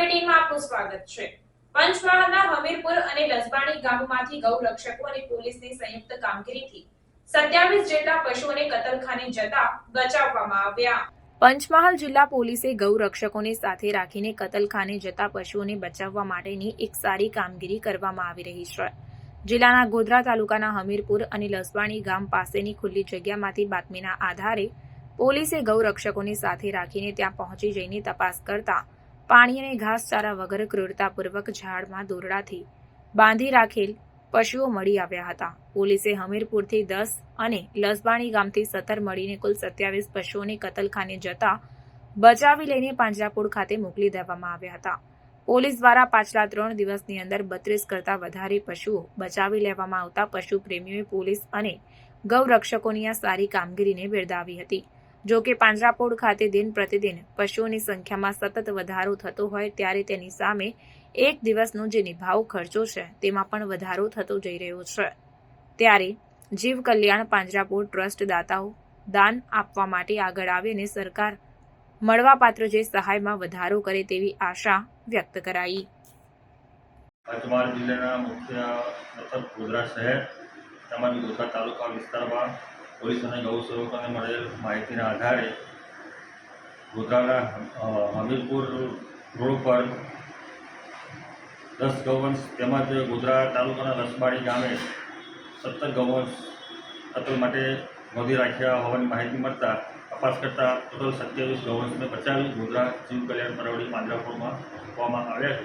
બુલેટિનમાં આપનું સ્વાગત છે. પંચમહાલના હમીરપુર અને લસબાણી ગામમાંથી ગૌરક્ષકો અને પોલીસની સંયુક્ત કામગીરીથી સત્યાવીસ જેટલા પશુઓને કતલખાને જતા બચાવવામાં આવ્યા. પંચમહાલ જિલ્લા પોલીસે ગૌરક્ષકોને સાથે રાખીને કતલખાને જતા પશુઓને બચાવવા માટેની એક સારી કામગીરી કરવામાં આવી રહી છે. જિલ્લાના ગોધરા તાલુકાના હમીરપુર અને લસવાણી ગામ પાસેની ખુલ્લી જગ્યામાંથી બાતમીના આધારે પોલીસે ગૌ ગૌરક્ષકોને સાથે રાખીને ત્યાં પહોંચી જઈને તપાસ કરતા પાણી અને ઘાસચારા વગર ક્રૂરતાપૂર્વક ઝાડમાં દોરડાથી બાંધી રાખેલ પશુઓ મળી આવ્યા હતા. પોલીસે હમીરપુરથી દસ અને લસબાણી ગામથી સત્તર મળીને કુલ સત્યાવીસ પશુઓને કતલખાને જતા બચાવી લઈને પાંજરાપુર ખાતે મોકલી દેવામાં આવ્યા હતા. પોલીસ દ્વારા પાછલા ત્રણ દિવસની અંદર બત્રીસ કરતાં વધારે પશુઓ બચાવી લેવામાં આવતા પશુ પ્રેમીઓએ પોલીસ અને ગૌરક્ષકોની આ સારી કામગીરીને બિરદાવી હતી. જો કે પાંજરાપોળ ખાતે દિન પ્રતિદિન પશુઓની સંખ્યામાં સતત વધારો થતો હોય ત્યારે તેની સામે એક દિવસનો જે નિભાવ ખર્ચો છે, તેમાં પણ વધારો થતો જઈ રહ્યો છે. ત્યારે જીવ કલ્યાણ પાંજરાપોળ ટ્રસ્ટ દાતાઓ દાન આપવા માટે આગળ આવીને સરકાર મળવાપાત્ર જે સહાયમાં વધારો કરે તેવી આશા વ્યક્ત કરાઈ. પંચમહાલ જિલ્લાના મુખ્ય મથક ગોધરા શહેર તેમજ ગોધરા તાલુકા વિસ્તારમાં પોલીસ અને ગૌ સેવકોને મળેલ માહિતીના આધારે ગોધરાના હમીરપુર રોડ પર દસ ગૌવંશ તેમજ ગોધરા તાલુકાના લસબાડી ગામે સત્તર ગૌવંશ કતલ માટે નોંધી રાખ્યા હોવાની માહિતી મળતા તપાસ કરતા ટોટલ સત્યાવીસ ગૌવંશને બચાવી ગોધરા જીવ કલ્યાણ પરવડી પાંજરાપુરમાં મૂકવામાં આવ્યા છે.